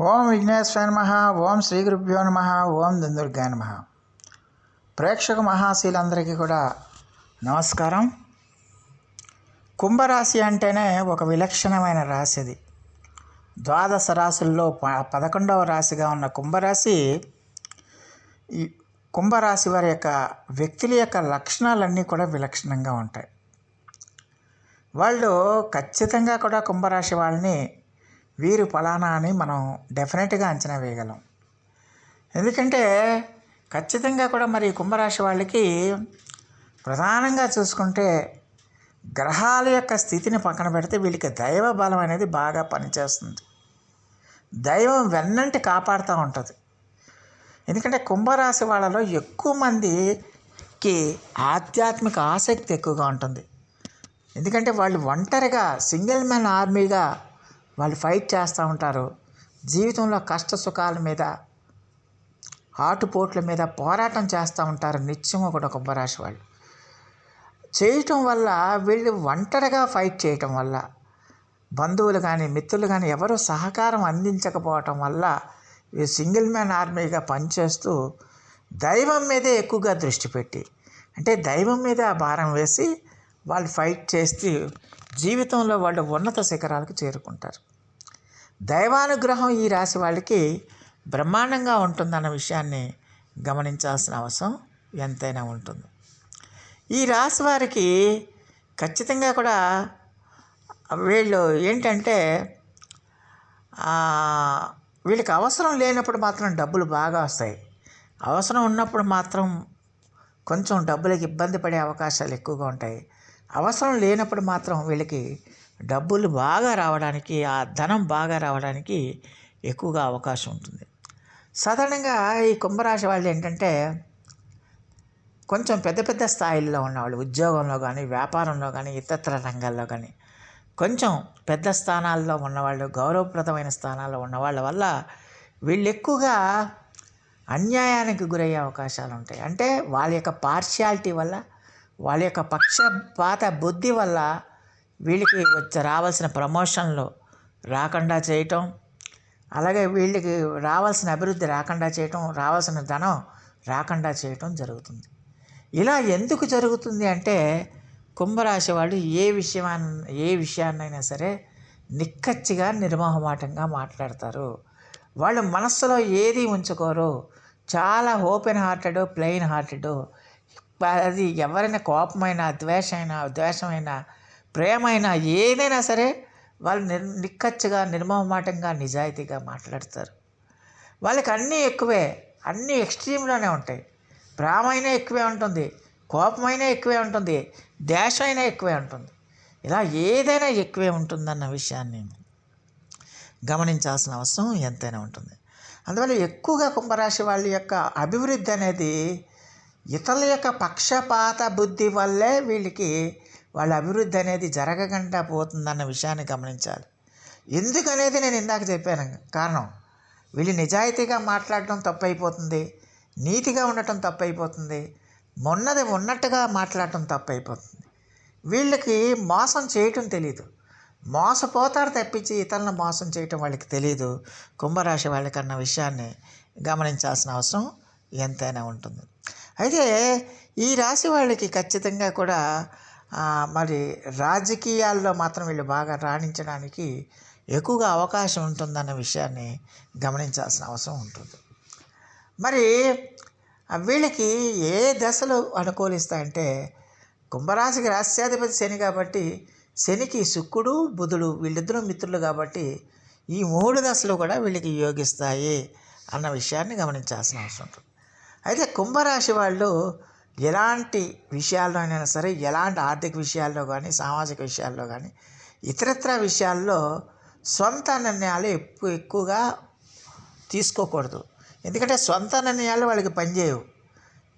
ఓం విఘ్నేశ్వర నమ ఓం శ్రీ గురుభ్యో నమ ఓం దుందుర్గా నమ. ప్రేక్షక మహాశీలందరికీ కూడా నమస్కారం. కుంభరాశి అంటేనే ఒక విలక్షణమైన రాశి అది. ద్వాదశ రాశుల్లో ప పదకొండవ రాశిగా ఉన్న కుంభరాశి ఈ కుంభరాశి వారి యొక్క వ్యక్తుల యొక్క లక్షణాలన్నీ కూడా విలక్షణంగా ఉంటాయి. వాళ్ళు ఖచ్చితంగా కూడా కుంభరాశి వాళ్ళని వీరు ఫలానా అని మనం డెఫినెట్గా అంచనా వేయగలం. ఎందుకంటే ఖచ్చితంగా కూడా మరి కుంభరాశి వాళ్ళకి ప్రధానంగా చూసుకుంటే గ్రహాల యొక్క స్థితిని పక్కన పెడితే వీళ్ళకి దైవ బలం అనేది బాగా పనిచేస్తుంది. దైవం వెన్నంటి కాపాడుతూ ఉంటుంది. ఎందుకంటే కుంభరాశి వాళ్ళలో ఎక్కువ మందికి ఆధ్యాత్మిక ఆసక్తి ఎక్కువగా ఉంటుంది. ఎందుకంటే వాళ్ళు ఒంటరిగా సింగిల్ మ్యాన్ ఆర్మీగా వాళ్ళు ఫైట్ చేస్తూ ఉంటారు. జీవితంలో కష్ట సుఖాల మీద ఆటుపోట్ల మీద పోరాటం చేస్తూ ఉంటారు. నిత్యము కూడా కుంభరాశి వాళ్ళు. చేయటం వల్ల వీళ్ళు ఒంటరిగా ఫైట్ చేయటం వల్ల బంధువులు కానీ మిత్రులు కానీ ఎవరు సహకారం అందించకపోవటం వల్ల ఈ సింగిల్ మ్యాన్ ఆర్మీగా పనిచేస్తూ దైవం మీదే ఎక్కువగా దృష్టి పెట్టి అంటే దైవం మీద భారం వేసి వాళ్ళు ఫైట్ చేస్తూ జీవితంలో వాళ్ళు ఉన్నత శిఖరాలకు చేరుకుంటారు. దైవానుగ్రహం ఈ రాశి వాళ్ళకి బ్రహ్మాండంగా ఉంటుందన్న విషయాన్ని గమనించాల్సిన అవసరం ఎంతైనా ఉంటుంది. ఈ రాశి వారికి ఖచ్చితంగా కూడా వీళ్ళు ఏంటంటే వీళ్ళకి అవసరం లేనప్పుడు మాత్రం డబ్బులు బాగా వస్తాయి. అవసరం ఉన్నప్పుడు మాత్రం కొంచెం డబ్బులకి ఇబ్బంది పడే అవకాశాలు ఎక్కువగా ఉంటాయి. అవసరం లేనప్పుడు మాత్రం వీళ్ళకి డబ్బులు బాగా రావడానికి ఆ ధనం బాగా రావడానికి ఎక్కువగా అవకాశం ఉంటుంది. సాధారణంగా ఈ కుంభరాశి వాళ్ళు ఏంటంటే కొంచెం పెద్ద పెద్ద స్థాయిల్లో ఉన్నవాళ్ళు ఉద్యోగంలో కానీ వ్యాపారంలో కానీ ఇతర రంగాల్లో కానీ కొంచెం పెద్ద స్థానాల్లో ఉన్నవాళ్ళు గౌరవప్రదమైన స్థానాల్లో ఉన్నవాళ్ళ వల్ల వీళ్ళు ఎక్కువగా అన్యాయానికి గురయ్యే అవకాశాలు ఉంటాయి. అంటే వాళ్ళ యొక్క పార్షియాలిటీ వల్ల వాళ్ళ యొక్క పక్షపాత బుద్ధి వల్ల వీళ్ళకి వచ్చి రావాల్సిన ప్రమోషన్లు రాకుండా చేయటం అలాగే వీళ్ళకి రావాల్సిన అభివృద్ధి రాకుండా చేయటం రావాల్సిన ధనం రాకుండా చేయటం జరుగుతుంది. ఇలా ఎందుకు జరుగుతుంది అంటే కుంభరాశి వాళ్ళు ఏ విషయాన్ని ఏ విషయాన్నైనా సరే నిక్కచ్చిగా నిర్మోహమాటంగా మాట్లాడతారు. వాళ్ళు మనస్సులో ఏది ఉంచుకోరు చాలా ఓపెన్ హార్టెడ్ ప్లెయిన్ హార్టెడ్ అది ఎవరైనా కోపమైనా ద్వేషమైన ద్వేషమైనా ప్రేమైనా ఏదైనా సరే వాళ్ళు నిర్ నిక్కచ్చగా నిర్మమాటంగా నిజాయితీగా మాట్లాడతారు. వాళ్ళకి అన్నీ ఎక్కువే అన్నీ ఎక్స్ట్రీమ్లోనే ఉంటాయి. ప్రేమైనా ఎక్కువే ఉంటుంది కోపమైనా ఎక్కువే ఉంటుంది దేశమైనా ఎక్కువే ఉంటుంది. ఇలా ఏదైనా ఎక్కువే ఉంటుందన్న విషయాన్ని గమనించాల్సిన అవసరం ఎంతైనా ఉంటుంది. అందువల్ల ఎక్కువగా కుంభరాశి వాళ్ళ యొక్క అభివృద్ధి అనేది ఇతరుల యొక్క పక్షపాత బుద్ధి వల్లే వీళ్ళకి వాళ్ళ అభివృద్ధి అనేది జరగకుండా పోతుందన్న విషయాన్ని గమనించాలి. ఎందుకనేది నేను ఇందాక చెప్పాను. కారణం వీళ్ళు నిజాయితీగా మాట్లాడటం తప్పైపోతుంది నీతిగా ఉండటం తప్పైపోతుంది మొన్నది ఉన్నట్టుగా మాట్లాడటం తప్పైపోతుంది. వీళ్ళకి మోసం చేయటం తెలియదు మోసపోతారు తప్పించి ఇతరులను మోసం చేయటం వాళ్ళకి తెలియదు కుంభరాశి వాళ్ళకన్న విషయాన్ని గమనించాల్సిన అవసరం ఎంతైనా ఉంటుంది. అయితే ఈ రాశి వాళ్ళకి ఖచ్చితంగా కూడా మరి రాజకీయాల్లో మాత్రం వీళ్ళు బాగా రాణించడానికి ఎక్కువగా అవకాశం ఉంటుందన్న విషయాన్ని గమనించాల్సిన అవసరం ఉంటుంది. మరి వీళ్ళకి ఏ దశలు అనుకూలిస్తాయంటే కుంభరాశికి రాష్ట్రాధిపతి శని కాబట్టి శనికి శుక్రుడు బుధుడు వీళ్ళిద్దరూ మిత్రులు కాబట్టి ఈ మూడు దశలు కూడా వీళ్ళకి యోగిస్తాయి అన్న విషయాన్ని గమనించాల్సిన అవసరం ఉంటుంది. అయితే కుంభరాశి వాళ్ళు ఎలాంటి విషయాల్లో అయినా సరే ఎలాంటి ఆర్థిక విషయాల్లో కానీ సామాజిక విషయాల్లో కానీ ఇతరత్ర విషయాల్లో సొంత నిర్ణయాలు ఎక్కువ ఎక్కువగా తీసుకోకూడదు. ఎందుకంటే సొంత నిర్ణయాలు వాళ్ళకి పనిచేయవు.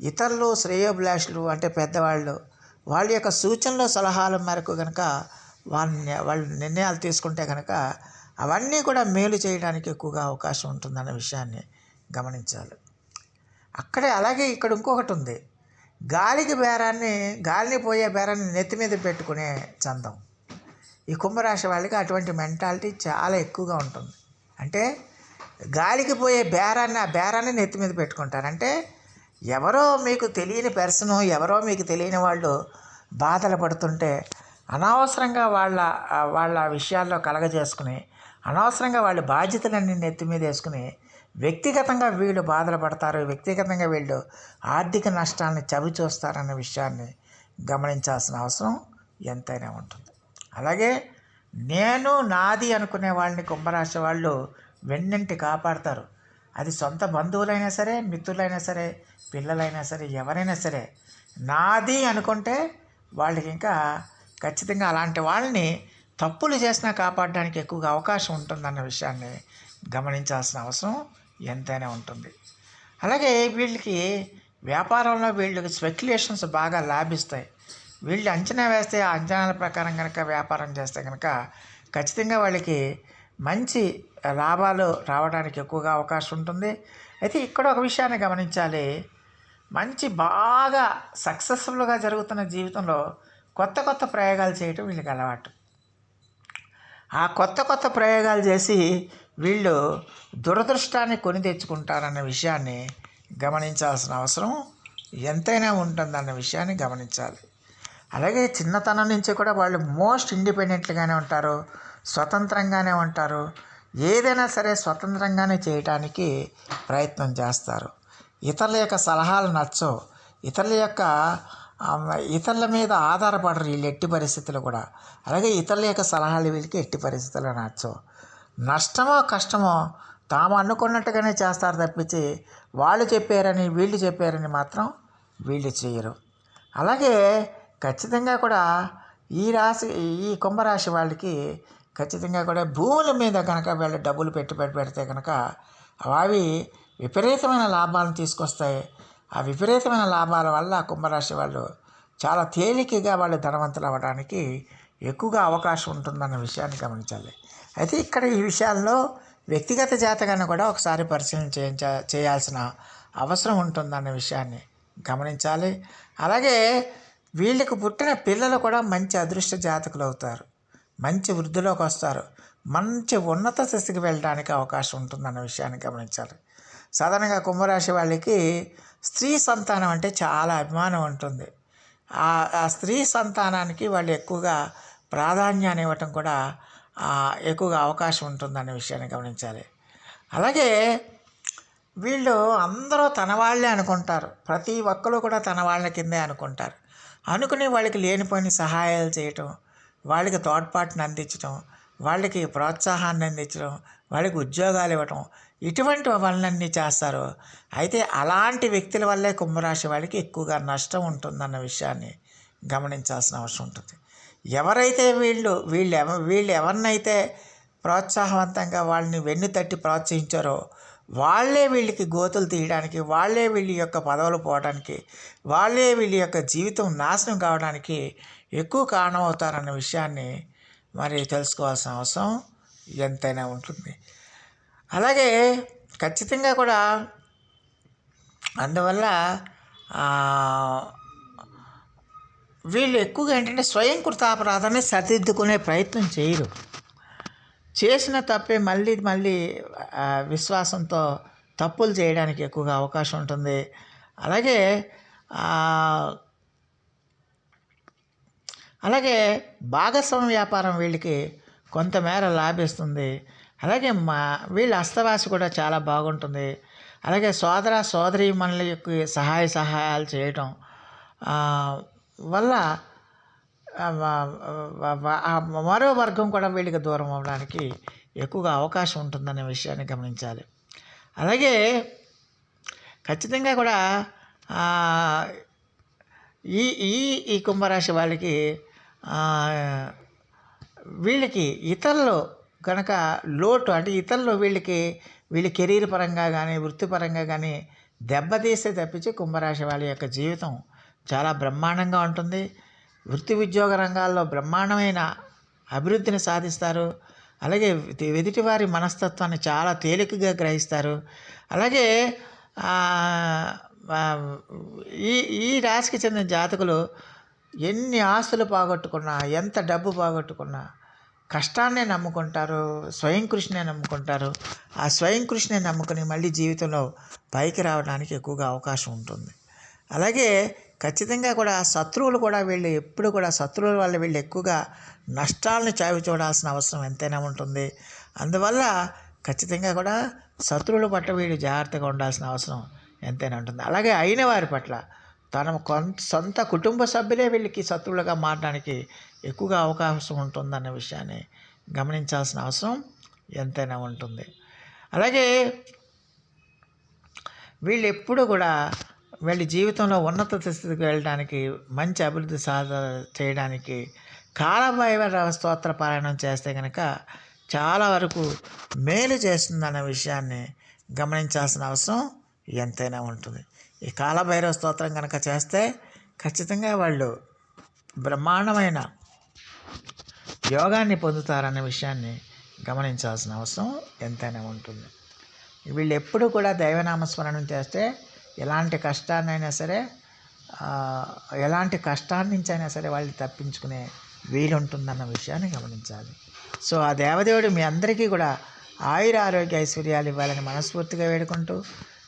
ఇతరులు శ్రేయోభిలాషులు అంటే పెద్దవాళ్ళు వాళ్ళ యొక్క సూచనలు సలహాల మేరకు కనుక వాళ్ళని వాళ్ళు నిర్ణయాలు తీసుకుంటే కనుక అవన్నీ కూడా మేలు చేయడానికి ఎక్కువగా అవకాశం ఉంటుందన్న విషయాన్ని గమనించాలి. అక్కడే అలాగే ఇక్కడ ఇంకొకటి ఉంది. గాలికి బేరాన్ని గాలిని పోయే బేరాన్ని నెత్తి మీద పెట్టుకునే చందం. ఈ కుంభరాశి వాళ్ళకి అటువంటి మెంటాలిటీ చాలా ఎక్కువగా ఉంటుంది. అంటే గాలికి పోయే బేరాన్ని ఆ బేరాన్ని నెత్తి మీద పెట్టుకుంటారు. అంటే ఎవరో మీకు తెలియని పెర్సను ఎవరో మీకు తెలియని వాళ్ళు బాధలు పడుతుంటే అనవసరంగా వాళ్ళ వాళ్ళ విషయాల్లో కలగజేసుకుని అనవసరంగా వాళ్ళ బాధ్యతలన్నీ నెత్తి మీద వేసుకుని వ్యక్తిగతంగా వీళ్ళు బాధలు పడతారు వ్యక్తిగతంగా వీళ్ళు ఆర్థిక నష్టాన్ని చవి చూస్తారన్న విషయాన్ని గమనించాల్సిన అవసరం ఎంతైనా ఉంటుంది. అలాగే నేను నాది అనుకునే వాళ్ళని కుంభరాశి వాళ్ళు వెన్నంటి కాపాడతారు. అది సొంత బంధువులైనా సరే మిత్రులైనా సరే పిల్లలైనా సరే ఎవరైనా సరే నాది అనుకుంటే వాళ్ళకి ఇంకా ఖచ్చితంగా అలాంటి వాళ్ళని తప్పులు చేసినా కాపాడడానికి ఎక్కువగా అవకాశం ఉంటుందన్న విషయాన్ని గమనించాల్సిన అవసరం ఎంతైనా ఉంటుంది. అలాగే వీళ్ళకి వ్యాపారంలో వీళ్ళకి స్పెక్యులేషన్స్ బాగా లాభిస్తాయి. వీళ్ళు అంచనా వేస్తే ఆ అంచనాల ప్రకారం కనుక వ్యాపారం చేస్తే కనుక ఖచ్చితంగా వాళ్ళకి మంచి లాభాలు రావడానికి ఎక్కువగా అవకాశం ఉంటుంది. అయితే ఇక్కడ ఒక విషయాన్ని గమనించాలి. మంచి బాగా సక్సెస్ఫుల్గా జరుగుతున్న జీవితంలో కొత్త కొత్త ప్రయోగాలు చేయటం వీళ్ళకి అలవాటు. ఆ కొత్త కొత్త ప్రయోగాలు చేసి వీళ్ళు దురదృష్టాన్ని కొని తెచ్చుకుంటారన్న విషయాన్ని గమనించాల్సిన అవసరం ఎంతైనా ఉంటుందన్న విషయాన్ని గమనించాలి. అలాగే చిన్నతనం నుంచి కూడా వాళ్ళు మోస్ట్ ఇండిపెండెంట్గానే ఉంటారు స్వతంత్రంగానే ఉంటారు. ఏదైనా సరే స్వతంత్రంగానే చేయటానికి ప్రయత్నం చేస్తారు. ఇతరుల యొక్క సలహాలు నచ్చవు. ఇతరుల యొక్క ఇతరుల మీద ఆధారపడరు వీళ్ళు ఎట్టి పరిస్థితులు కూడా. అలాగే ఇతరుల యొక్క సలహాలు వీళ్ళకి ఎట్టి పరిస్థితులు నచ్చవు. నష్టమో కష్టమో తాము అనుకున్నట్టుగానే చేస్తారు తప్పించి వాళ్ళు చెప్పారని వీళ్ళు చెప్పారని మాత్రం వీళ్ళు చేయరు. అలాగే ఖచ్చితంగా కూడా ఈ రాశి ఈ కుంభరాశి వాళ్ళకి ఖచ్చితంగా కూడా భూముల మీద కనుక వీళ్ళు డబ్బులు పెట్టుబడి పెడితే కనుక అవి విపరీతమైన లాభాలను తీసుకొస్తాయి. ఆ విపరీతమైన లాభాల వల్ల కుంభరాశి వాళ్ళు చాలా తేలికగా వాళ్ళు ధనవంతులు అవ్వడానికి ఎక్కువగా అవకాశం ఉంటుందన్న విషయాన్ని గమనించాలి. అయితే ఇక్కడ ఈ విషయాల్లో వ్యక్తిగత జాతకాన్ని కూడా ఒకసారి పరిశీలన చేయించ చేయాల్సిన అవసరం ఉంటుందన్న విషయాన్ని గమనించాలి. అలాగే వీళ్ళకి పుట్టిన పిల్లలు కూడా మంచి అదృష్ట జాతకులు అవుతారు. మంచి వృద్ధిలోకి వస్తారు. మంచి ఉన్నత స్థితికి వెళ్ళడానికి అవకాశం ఉంటుందన్న విషయాన్ని గమనించాలి. సాధారణంగా కుంభరాశి వాళ్ళకి స్త్రీ సంతానం అంటే చాలా అభిమానం ఉంటుంది. ఆ ఆ స్త్రీ సంతానానికి వాళ్ళు ఎక్కువగా ప్రాధాన్యాన్ని ఇవ్వటం కూడా ఎక్కువగా అవకాశం ఉంటుందనే విషయాన్ని గమనించాలి. అలాగే వీళ్ళు అందరూ తన వాళ్ళే అనుకుంటారు. ప్రతి ఒక్కరు కూడా తన వాళ్ళ కిందే అనుకుంటారు. అనుకుని వాళ్ళకి లేనిపోయిన సహాయాలు చేయటం వాళ్ళకి తోడ్పాటుని అందించడం వాళ్ళకి ప్రోత్సాహాన్ని అందించడం వాళ్ళకి ఉద్యోగాలు ఇవ్వటం ఇటువంటి పనులన్నీ చేస్తారు. అయితే అలాంటి వ్యక్తుల వల్లే కుంభరాశి వాళ్ళకి ఎక్కువగా నష్టం ఉంటుందన్న విషయాన్ని గమనించాల్సిన అవసరం ఉంటుంది. ఎవరైతే వీళ్ళు వీళ్ళు ఎవ వీళ్ళు ఎవరినైతే ప్రోత్సాహవంతంగా వాళ్ళని వెన్ను తట్టి ప్రోత్సహించారో వాళ్ళే వీళ్ళకి గోతులు తీయడానికి వాళ్ళే వీళ్ళ యొక్క పదవులు పోవడానికి వాళ్ళే వీళ్ళ యొక్క జీవితం నాశనం కావడానికి ఎక్కువ కారణం అవుతారన్న విషయాన్ని మరి తెలుసుకోవాల్సిన అవసరం ఎంతైనా ఉంటుంది. అలాగే ఖచ్చితంగా కూడా అందువల్ల వీళ్ళు ఎక్కువగా ఏంటంటే స్వయం కృతాపరాధాన్ని సరిదిద్దుకునే ప్రయత్నం చేయరు. చేసిన తప్పే మళ్ళీ మళ్ళీ విశ్వాసంతో తప్పులు చేయడానికి ఎక్కువగా అవకాశం ఉంటుంది. అలాగే అలాగే భాగస్వామ్య వ్యాపారం వీళ్ళకి కొంతమేర లాభిస్తుంది. అలాగే మా వీళ్ళ అస్తవాసి కూడా చాలా బాగుంటుంది. అలాగే సోదర సోదరి మనల యొక్క సహాయ సహాయాలు చేయటం వల్ల మరో వర్గం కూడా వీళ్ళకి దూరం అవ్వడానికి ఎక్కువగా అవకాశం ఉంటుందనే విషయాన్ని గమనించాలి. అలాగే ఖచ్చితంగా కూడా ఈ ఈ ఈ కుంభరాశి వాళ్ళకి వీళ్ళకి ఇతరులు కనుక లోటు అంటే ఇతరులు వీళ్ళకి వీళ్ళ కెరీర్ పరంగా కానీ వృత్తిపరంగా కానీ దెబ్బతీస్తే తప్పించి కుంభరాశి వాళ్ళ యొక్క జీవితం చాలా బ్రహ్మాండంగా ఉంటుంది. వృత్తి ఉద్యోగ రంగాల్లో బ్రహ్మాండమైన అభివృద్ధిని సాధిస్తారు. అలాగే ఎదుటి- ఎదుటివారి మనస్తత్వాన్ని చాలా తేలికగా గ్రహిస్తారు. అలాగే ఈ ఈ రాశికి చెందిన జాతకులు ఎన్ని ఆస్తులు పోగొట్టుకున్నా ఎంత డబ్బు పోగొట్టుకున్నా కష్టాన్నే నమ్ముకుంటారు స్వయం కృషినే నమ్ముకుంటారు. ఆ స్వయం కృషినే నమ్ముకుని మళ్ళీ జీవితంలో పైకి రావడానికి ఎక్కువగా అవకాశం ఉంటుంది. అలాగే ఖచ్చితంగా కూడా శత్రువులు కూడా వీళ్ళు ఎప్పుడు కూడా శత్రువుల వల్ల వీళ్ళు ఎక్కువగా నష్టాలను చావి చూడాల్సిన అవసరం ఎంతైనా ఉంటుంది. అందువల్ల ఖచ్చితంగా కూడా శత్రువుల పట్ల వీళ్ళు జాగ్రత్తగా ఉండాల్సిన అవసరం ఎంతైనా ఉంటుంది. అలాగే అయిన వారి పట్ల తన కొంత సొంత కుటుంబ సభ్యులే వీళ్ళకి శత్రువులుగా మారడానికి ఎక్కువగా అవకాశం ఉంటుందన్న విషయాన్ని గమనించాల్సిన అవసరం ఎంతైనా ఉంటుంది. అలాగే వీళ్ళు ఎప్పుడు కూడా వీళ్ళ జీవితంలో ఉన్నత స్థితికి వెళ్ళడానికి మంచి అభివృద్ధి సాధ చేయడానికి కాలభైరవ స్తోత్ర పారాయణం చేస్తే కనుక చాలా వరకు మేలు చేస్తుందన్న విషయాన్ని గమనించాల్సిన అవసరం ఎంతైనా ఉంటుంది. ఈ కాలభైరవ స్తోత్రం కనుక చేస్తే ఖచ్చితంగా వాళ్ళు బ్రహ్మాండమైన యోగాన్ని పొందుతారన్న విషయాన్ని గమనించాల్సిన అవసరం ఎంతైనా ఉంటుంది. వీళ్ళు ఎప్పుడు కూడా దైవనామస్మరణం చేస్తే ఎలాంటి కష్టాన్నైనా సరే ఎలాంటి కష్టాన్ని నుంచి అయినా సరే వాళ్ళు తప్పించుకునే వీలుంటుందన్న విషయాన్ని గమనించాలి. సో ఆ దేవదేవుడు మీ అందరికీ కూడా ఆయుర ఆరోగ్య ఐశ్వర్యాలు ఇవ్వాలని మనస్ఫూర్తిగా వేడుకుంటూ